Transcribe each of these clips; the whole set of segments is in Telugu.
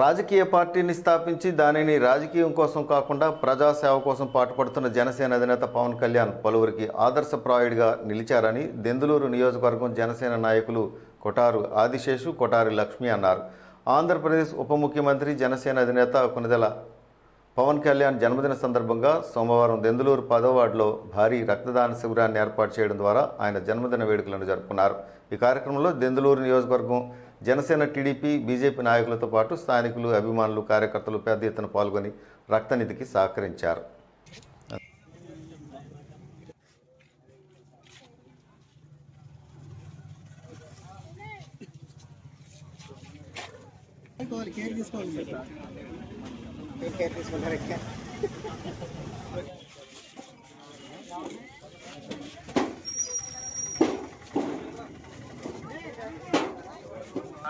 రాజకీయ పార్టీని స్థాపించి దానిని రాజకీయం కోసం కాకుండా ప్రజాసేవ కోసం పాటుపడుతున్న జనసేన అధినేత పవన్ కళ్యాణ్ పలువురికి ఆదర్శప్రాయుడిగా నిలిచారని దెందులూరు నియోజకవర్గం జనసేన నాయకులు కొటారు ఆదిశేషు కొటారి లక్ష్మి అన్నారు. ఆంధ్రప్రదేశ్ ఉప ముఖ్యమంత్రి జనసేన అధినేత కొనిదెల పవన్ కళ్యాణ్ జన్మదిన సందర్భంగా సోమవారం దెందులూరు పదో వార్డులో భారీ రక్తదాన శిబిరాన్ని ఏర్పాటు చేయడం ద్వారా ఆయన జన్మదిన వేడుకలను జరుపుకున్నారు. ఈ కార్యక్రమంలో దెందులూరు నియోజకవర్గం జనసేన టీడీపీ బీజేపీ నాయకులతో పాటు స్థానికులు అభిమానులు కార్యకర్తలు పెద్ద ఎత్తున పాల్గొని రక్తనిధికి సహకరించారు. కేర్ తీసుకోవాలి కేర్ తీసుకుంటారు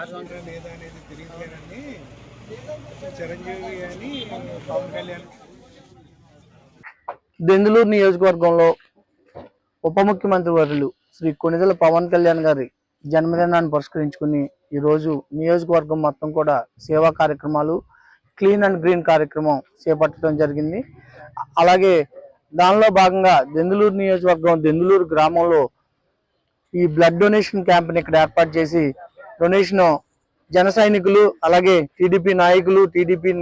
ఎక్క లేదా అనేది తెలియలేదని చిరంజీవి అని పవన్ కళ్యాణ్. దెందులూరు నియోజకవర్గంలో ఉప ముఖ్యమంత్రి వర్యులు శ్రీ కొనిదెల పవన్ కళ్యాణ్ గారి జన్మదినాన్ని పురస్కరించుకుని ఈరోజు నియోజకవర్గం మొత్తం కూడా సేవా కార్యక్రమాలు క్లీన్ అండ్ గ్రీన్ కార్యక్రమం చేపట్టడం జరిగింది. అలాగే దానిలో భాగంగా దెందులూరు నియోజకవర్గం దెందులూరు గ్రామంలో ఈ బ్లడ్ డొనేషన్ క్యాంప్ని ఇక్కడ ఏర్పాటు చేసి డొనేషన్ జన సైనికులు అలాగే టీడీపీ నాయకులు టీడీపీ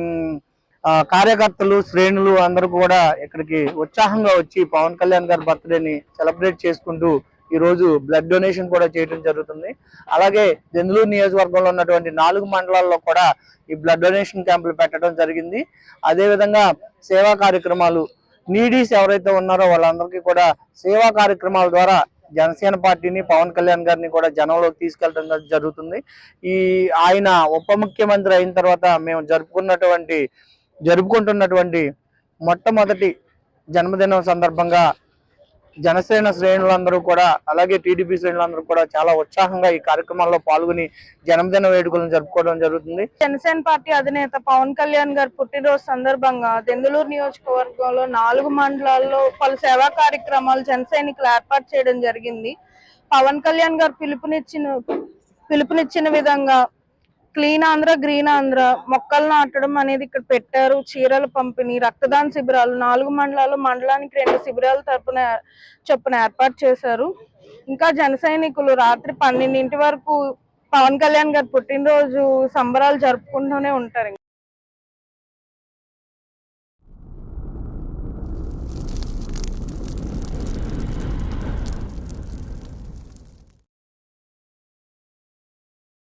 కార్యకర్తలు శ్రేణులు అందరూ కూడా ఇక్కడికి ఉత్సాహంగా వచ్చి పవన్ కళ్యాణ్ గారి బర్త్డేని సెలబ్రేట్ చేసుకుంటూ ఈరోజు బ్లడ్ డొనేషన్ కూడా చేయడం జరుగుతుంది. అలాగే దెందులూరు నియోజకవర్గంలో ఉన్నటువంటి నాలుగు మండలాల్లో కూడా ఈ బ్లడ్ డొనేషన్ క్యాంపులు పెట్టడం జరిగింది. అదేవిధంగా సేవా కార్యక్రమాలు నీడీస్ ఎవరైతే ఉన్నారో వాళ్ళందరికీ కూడా సేవా కార్యక్రమాల ద్వారా జనసేన పార్టీని పవన్ కళ్యాణ్ గారిని కూడా జనంలోకి తీసుకెళ్ళడం జరుగుతుంది. ఈ ఆయన ఉప ముఖ్యమంత్రి అయిన తర్వాత మేము జరుపుకున్నటువంటి జరుపుకుంటున్నటువంటి మొట్టమొదటి జన్మదినం సందర్భంగా జనసేన శ్రేణులందరూ కూడా అలాగే టీడీపీ శ్రేణులందరూ కూడా చాలా ఉత్సాహంగా ఈ కార్యక్రమాల్లో పాల్గొని జన్మదిన వేడుకలను జరుపుకోవడం జరుగుతుంది. జనసేన పార్టీ అధినేత పవన్ కళ్యాణ్ గారి పుట్టినరోజు సందర్భంగా దెందులూరు నియోజకవర్గంలో నాలుగు మండలాల్లో పలు సేవా కార్యక్రమాలు జనసైనికులు ఏర్పాటు చేయడం జరిగింది. పవన్ కళ్యాణ్ గారు పిలుపునిచ్చిన పిలుపునిచ్చిన విధంగా క్లీన్ ఆంధ్ర గ్రీన్ ఆంధ్ర మొక్కలు నాటడం అనేది ఇక్కడ పెట్టారు. చీరలు పంపిణీ రక్తదాన శిబిరాలు నాలుగు మండలాలు మండలానికి రెండు శిబిరాల తరపున చొప్పున ఏర్పాటు చేశారు. ఇంకా జన సైనికులు రాత్రి పన్నెండింటి వరకు పవన్ కళ్యాణ్ గారి పుట్టినరోజు సంబరాలు జరుపుకుంటూనే ఉంటారు.